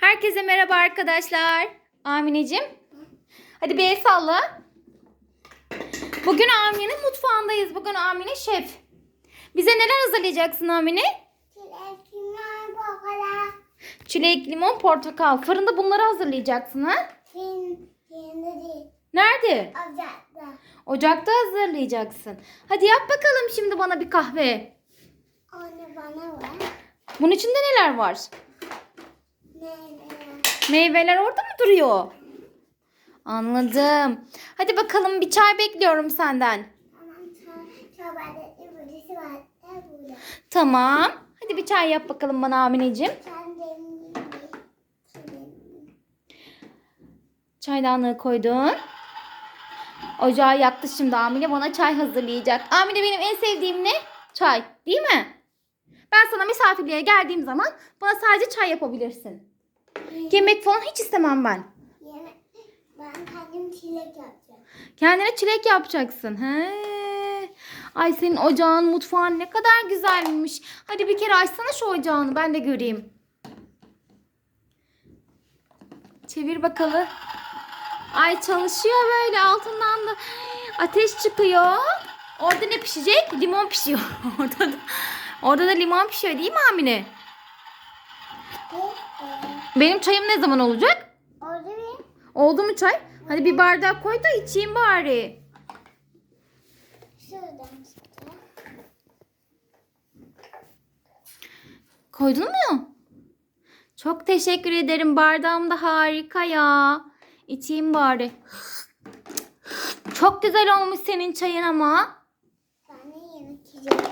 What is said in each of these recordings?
Herkese merhaba arkadaşlar. Amineciğim. Hadi bir el salla. Bugün Amine'nin mutfağındayız. Bugün Amine şef. Bize neler hazırlayacaksın Amine? Çilekler bakala. Çilek, limon, portakal. Fırında bunları hazırlayacaksın ha? Nerede? Ocakta. Ocakta hazırlayacaksın. Hadi yap bakalım şimdi bana bir kahve. Onu bana ver. Bunun içinde neler var? Meyve. Meyveler orada mı duruyor? Anladım. Hadi bakalım bir çay bekliyorum senden. Tamam. Hadi bir çay yap bakalım bana Amineciğim. Çaydanlığı koydun. Ocağı yaktı şimdi Amine bana çay hazırlayacak. Amine benim en sevdiğim ne? Çay. Değil mi? Ben sana misafirliğe geldiğim zaman bana sadece çay yapabilirsin. Yemek falan hiç istemem ben. Yemek. Ben kendim çilek yapacağım. Kendine çilek yapacaksın. He. Ay senin ocağın, mutfağın ne kadar güzelmiş. Hadi bir kere açsana şu ocağını ben de göreyim. Çevir bakalım. Ay çalışıyor böyle altından da ateş çıkıyor. Orada ne pişecek? Limon pişiyor. orada da, orada da limon pişiyor değil mi Amine? Benim çayım ne zaman olacak? Orada bir Oldu mu çay? Hadi bir bardak koy da içeyim bari. şuradan çıktı. Koydun mu? Çok teşekkür ederim. Bardağım da harika ya. İçeyim bari. Çok güzel olmuş senin çayın ama. Ben de yemek yiyeceğim.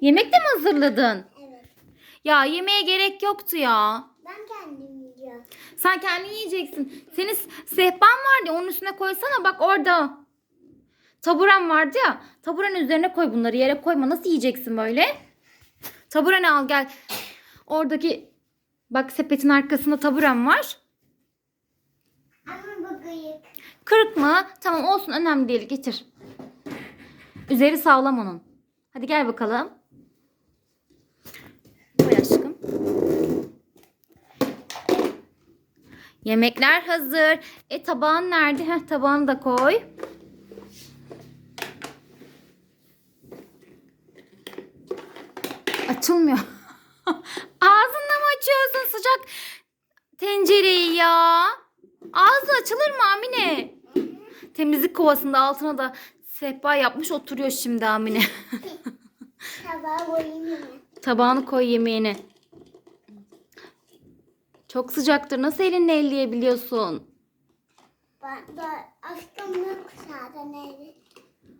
Yemek de mi hazırladın? Evet. Ya yemeğe gerek yoktu ya. Ben kendim. Sen kendin yiyeceksin. Senin sehpan vardı onun üstüne koysana bak orada. Taburen vardı ya. Taburenin üzerine koy bunları yere koyma. Nasıl yiyeceksin böyle? Tabureni al gel. Oradaki bak sepetin arkasında taburen var. Ama bu kıyık. Kırık mı? Tamam olsun önemli değil getir. Üzeri sağlam onun. Hadi gel bakalım. Koy aşkım. Yemekler hazır. E tabağın nerede? Heh, tabağını da koy. Açılmıyor. Ağzınla mı açıyorsun sıcak tencereyi ya? Ağzı açılır mı Amine? Temizlik kovasında altına da sehpa yapmış oturuyor şimdi Amine. Tabağa koyayım yine. Tabağını koy yemeğini. Çok sıcaktır. Nasıl elinle elleyebiliyorsun? Ben de aşkım yok zaten evde.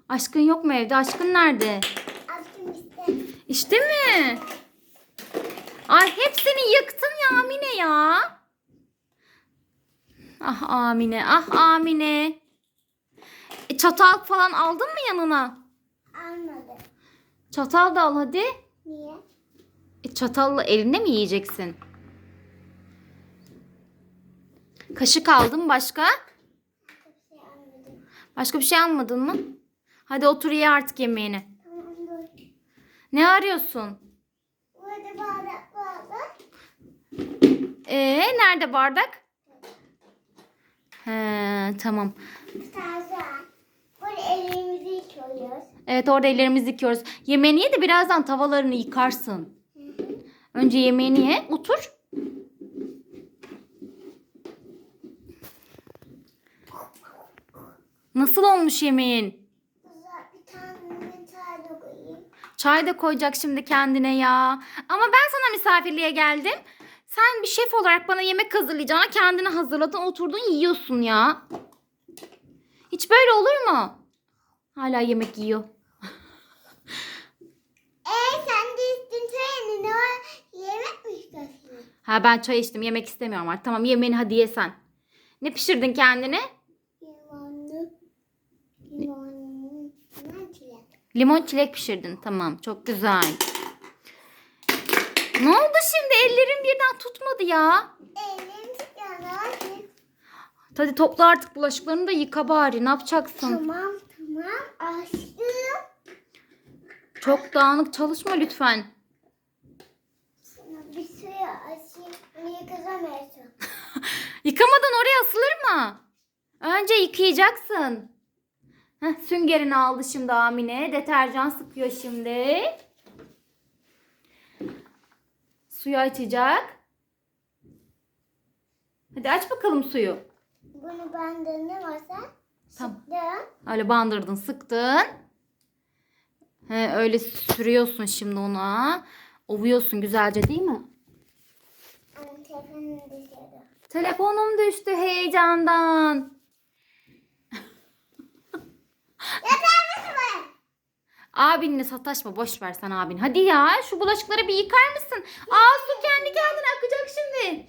Aşkın yok mu evde? Aşkın nerede? Aşkım işte. İşte mi? Ay hepsini yıktın ya Amine ya. Ah Amine, ah Amine. E, çatal falan aldın mı yanına? Almadı. Çatal da al hadi. Niye? E, çatalla eline mi yiyeceksin? Kaşık aldın başka? Başka bir şey almadın mı? Hadi otur ye artık yemeğini. Ne arıyorsun? Burada bardak vardı. Ee, nerede bardak? He, tamam. Burada elimizi yıkıyoruz. Evet orada ellerimizi yıkıyoruz. Yemeğini ye de birazdan tavalarını yıkarsın. Önce yemeğini ye. Otur. Nasıl olmuş yemeğin? Güzel bir tane taze koyayım. Çay da koyacak şimdi kendine ya. Ama ben sana misafirliğe geldim. Sen bir şef olarak bana yemek hazırlayacağına kendini hazırladın oturdun yiyorsun ya. Hiç böyle olur mu? Hala yemek yiyor. Ee sen de üstün çayını ne var? Yemek mi istiyorsun? Ha ben çay içtim yemek istemiyorum artık. Tamam yemeğini hadi ye sen. Ne pişirdin kendine? Limonlu. Limonlu. Ne çilek? Limon çilek pişirdin. Tamam çok güzel. Ne oldu şimdi? Ellerin birden tutmadı ya. Elim tutuyor. Hadi topla artık bulaşıklarını da yıka bari. Ne yapacaksın? Tamam tamam aşkım. Çok dağınık çalışma lütfen. Bir suyu açayım. Bunu yıkazamıyorsun. Yıkamadan oraya asılır mı? Önce yıkayacaksın. Heh, süngerini aldı şimdi Amine. Deterjan sıkıyor şimdi. Suyu açacak. Hadi aç bakalım suyu. Bunu bende ne varsa Tamam. sıktım. Öyle bandırdın, sıktın. He, öyle sürüyorsun şimdi ona. Ovuyorsun güzelce değil mi? Annem telefonunu düşürdü. Telefonum düştü heyecandan. Abinle sataşma boş ver sen abin. Hadi ya şu bulaşıkları bir yıkar mısın? Aa su kendi kendine akacak şimdi.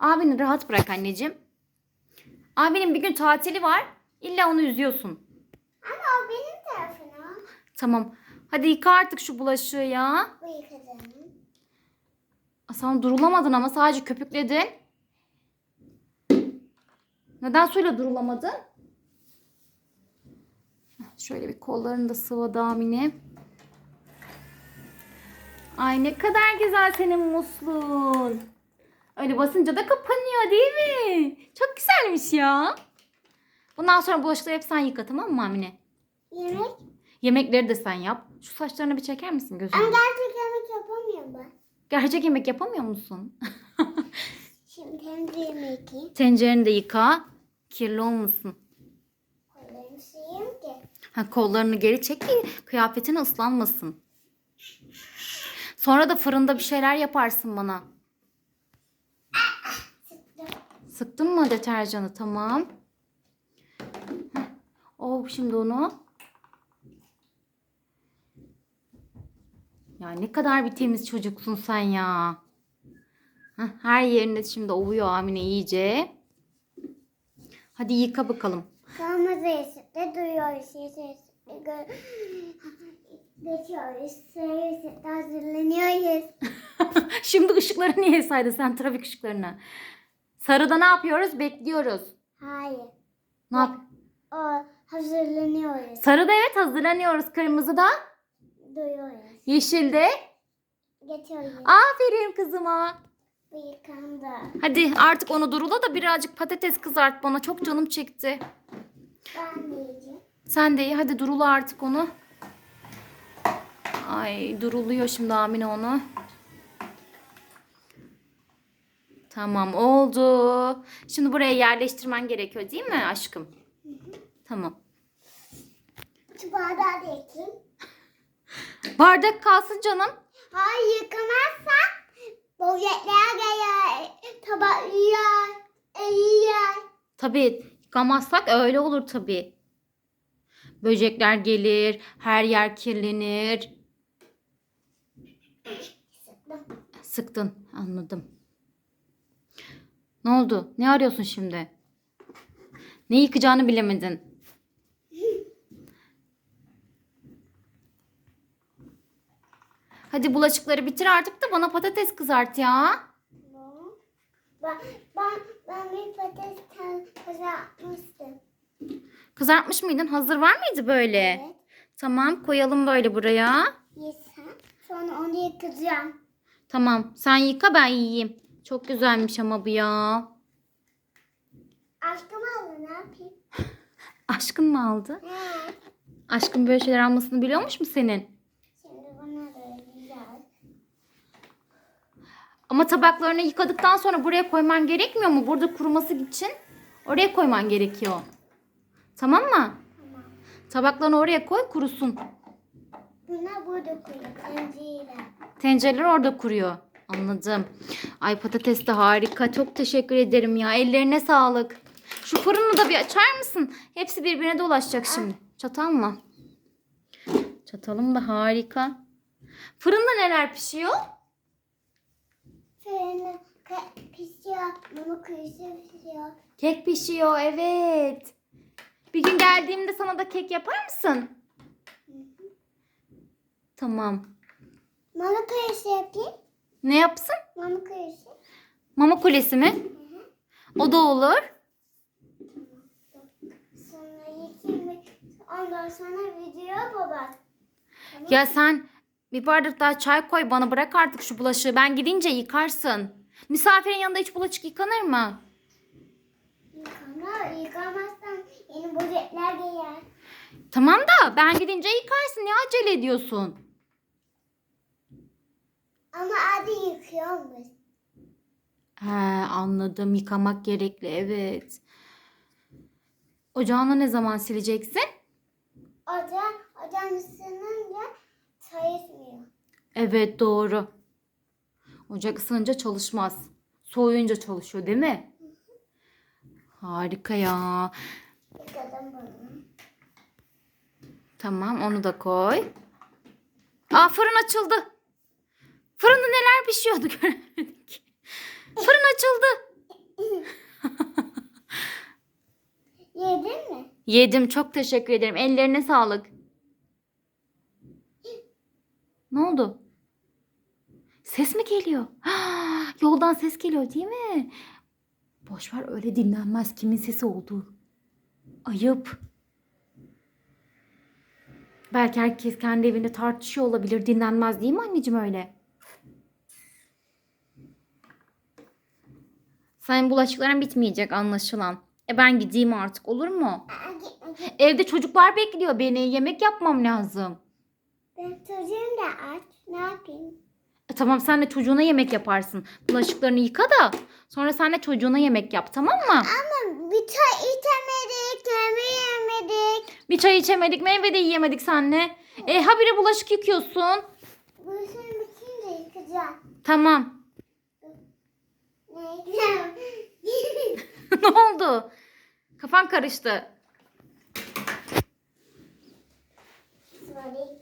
Abini rahat bırak anneciğim. Abinin bir gün tatili var. İlla onu üzüyorsun. Ama o benim telefonum. Tamam. Hadi yıka artık şu bulaşığı ya. Bu yıkadım. Sen durulamadın ama sadece köpükledin. Neden suyla durulamadın? Şöyle bir kollarını da sıvadı Amine. Ay ne kadar güzel senin musluğun. Öyle basınca da kapanıyor değil mi? Çok güzelmiş ya. Bundan sonra bulaşıkları hep sen yıka tamam mı Amine? Yemek. Yemekleri de sen yap. Şu saçlarını bir çeker misin gözüne? Ama gerçek yemek yapamıyorum ben. Gerçek yemek yapamıyor musun? Şimdi yemek yiyeyim. Tencereni de yıka. Kirli olmasın. Ha, kollarını geri çek ki kıyafetin ıslanmasın. Sonra da fırında bir şeyler yaparsın bana. Sıktın mı deterjanı? Tamam. Heh. Oh şimdi onu. Ya ne kadar bir temiz çocuksun sen ya. Heh, her yerinde şimdi ovuyor Amine iyice. Hadi yıka bakalım. Kırmızı duruyoruz. Yeşil ışıkta gö- geçiyoruz. Işıkta hazırlanıyoruz. Şimdi ışıkları niye saydın sen trafik ışıklarını? Sarıda ne yapıyoruz? Bekliyoruz. Hayır. Ne yap? O hazırlanıyoruz. Sarıda evet hazırlanıyoruz. Kırmızıda, Duyuyoruz. yeşilde. Geçiyoruz. Aferin kızıma. Yıkandı. Hadi artık onu durula da birazcık patates kızart bana. Çok canım çekti. Ben de yiyeceğim. Sen de iyi. Hadi durula artık onu. Ay duruluyor şimdi Amine onu. Tamam oldu. Şimdi buraya yerleştirmen gerekiyor değil mi aşkım? Tamam. Şu bardağı da yıkayayım. Bardak kalsın canım. Hayır yıkamazsan boyetler gelir. Tabak yiyor. El yiyor. Tabii yıkamazsak öyle olur tabii. Böcekler gelir, her yer kirlenir. Sıktın, anladım. Ne oldu? Ne arıyorsun şimdi? Ne yıkacağını bilemedin. Hadi bulaşıkları bitir artık da bana patates kızart ya. Ben, ben, ben bir patates kızartmıştım. Kızartmış mıydın? Hazır var mıydı böyle? Evet. Tamam, koyalım böyle buraya. Yesen. Sonra onu yıkayacağım. Tamam, sen yıka ben yiyeyim. Çok güzelmiş ama bu ya. Aşkım aldı ne yapayım? Aşkın mı aldı? He. Aşkın böyle şeyler almasını biliyormuş mu senin? Şimdi buna da güzel. Ama tabaklarını yıkadıktan sonra buraya koyman gerekmiyor mu? Burada kuruması için oraya koyman gerekiyor. Tamam mı? Tamam. Tabaklarını oraya koy kurusun. Buna burada koyayım. Tencereyle. Tencereler orada kuruyor. Anladım. Ay patates de harika. Çok teşekkür ederim ya. Ellerine sağlık. Şu fırını da bir açar mısın? Hepsi birbirine dolaşacak şimdi. Çatal mı? Çatalım da harika. Fırında neler pişiyor? Fırını pişiyor. Bunu kıyısı pişiyor. Kek pişiyor evet. Bir gün geldiğimde sana da kek yapar mısın? Tamam. Mama kıyısı yapayım. Ne yapsın? Mama kıyısı. Mama kulesi mi? O da olur. Sonra yıkayayım ve ondan sonra video baba. Ya sen bir bardak daha çay koy bana bırak artık şu bulaşığı. Ben gidince yıkarsın. Misafirin yanında hiç bulaşık yıkanır mı? Yıkama, yıkamazsan yeni böcekler gelir. Tamam da ben gidince yıkarsın. Ne acele ediyorsun? Ama adı yıkıyormuş. He anladım. Yıkamak gerekli. Evet. Ocağını ne zaman sileceksin? Ocağın, ocağın ısınınca sayısmıyor. Evet doğru. Ocak ısınınca çalışmaz. Soğuyunca çalışıyor değil mi? Harika ya. Yıkadım bunu. Tamam onu da koy. Aa fırın açıldı. Fırında neler pişiyordu göremedik. Fırın açıldı. Yedin mi? Yedim çok teşekkür ederim. Ellerine sağlık. Ne oldu? Ses mi geliyor? Yoldan ses geliyor değil mi? Boş ver öyle dinlenmez kimin sesi olduğu. Ayıp. Belki herkes kendi evinde tartışıyor olabilir. Dinlenmez değil mi anneciğim öyle? Senin bulaşıkların bitmeyecek anlaşılan. E ben gideyim artık olur mu? Evde çocuklar bekliyor beni. Yemek yapmam lazım. Ben çocuğum da aç. Ne yapayım? E tamam sen de çocuğuna yemek yaparsın. Bulaşıklarını yıka da sonra sen de çocuğuna yemek yap tamam mı? Ama bir çay içemedik, yemeği yemedik. Bir çay içemedik meyve de yiyemedik senle. E habire bulaşık yıkıyorsun. Bu işin bitince yıkayacağım. Tamam. Ne oldu? Kafan karıştı. Yemek.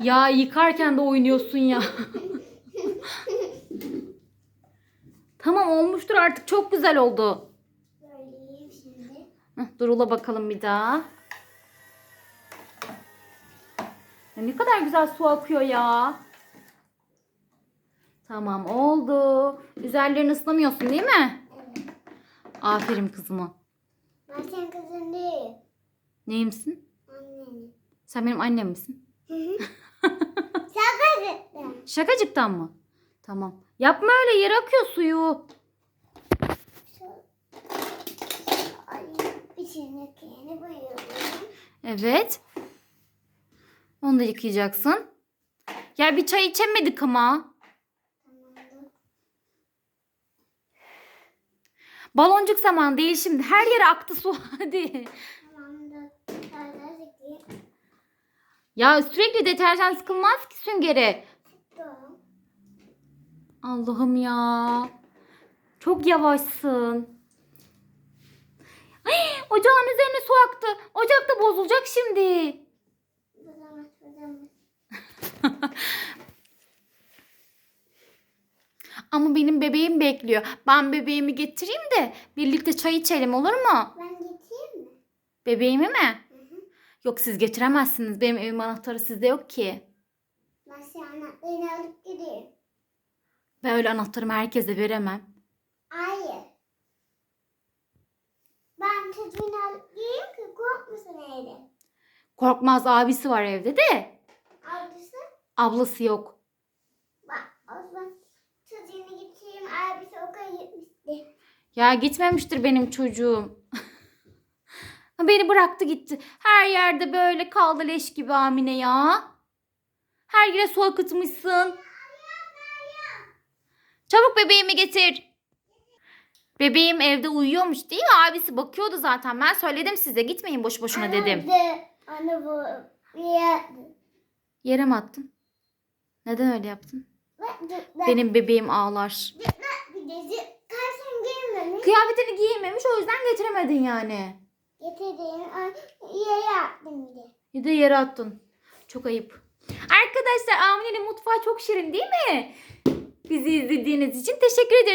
Ya yıkarken de oynuyorsun ya. tamam olmuştur artık çok güzel oldu. Söyleyeyim şimdi. Heh, Dur ula bakalım bir daha. Ya ne kadar güzel su akıyor ya. Tamam oldu. Üzerlerini ıslamıyorsun değil mi? Evet. Aferin kızıma. Ben senin kızın değil. Neyimsin? Annenin. Sen benim annem misin? Şaka ettim. Şakacıktan mı? Tamam. Yapma öyle yere akıyor suyu. Evet. Onu da yıkayacaksın. Ya bir çay içemedik ama. Baloncuk zaman değil şimdi. Her yere aktı su. Hadi. Tamamdır. Ya sürekli deterjan sıkılmaz ki süngere. Allah'ım ya. Çok yavaşsın. Ay, ocağın üzerine su aktı. Ocak da bozulacak şimdi. Ama benim bebeğim bekliyor. Ben bebeğimi getireyim de birlikte çay içelim olur mu? Ben getireyim mi? Bebeğimi mi? Yok siz getiremezsiniz. Benim evim anahtarı sizde yok ki. Sana beni alıp gideyim. Ben öyle anahtarımı herkese veremem. Hayır. Ben çocuğunu alıp gideyim ki korkmasın evde. Korkmaz abisi var evde de. Ablası Ablası yok. bak o zaman çocuğunu getireyim. Abisi okula gitmişti. Ya gitmemiştir benim çocuğum. Beni bıraktı gitti. Her yerde böyle kaldı leş gibi Amine ya. Her yere su akıtmışsın. Çabuk bebeğimi getir. Bebeğim evde uyuyormuş değil mi? Abisi bakıyordu zaten. Ben söyledim size gitmeyin boş boşuna dedim. Anne, anne bu bir Yere mi attın? Neden öyle yaptın? ben, ben, Benim bebeğim ağlar. karşım gelmemiş. Kıyafetini giymemiş o yüzden getiremedin yani. Getirdim. Yere attım bir de. Bir yere attın. Çok ayıp. Arkadaşlar Amine'nin mutfağı çok şirin değil mi? Bizi izlediğiniz için teşekkür ederiz.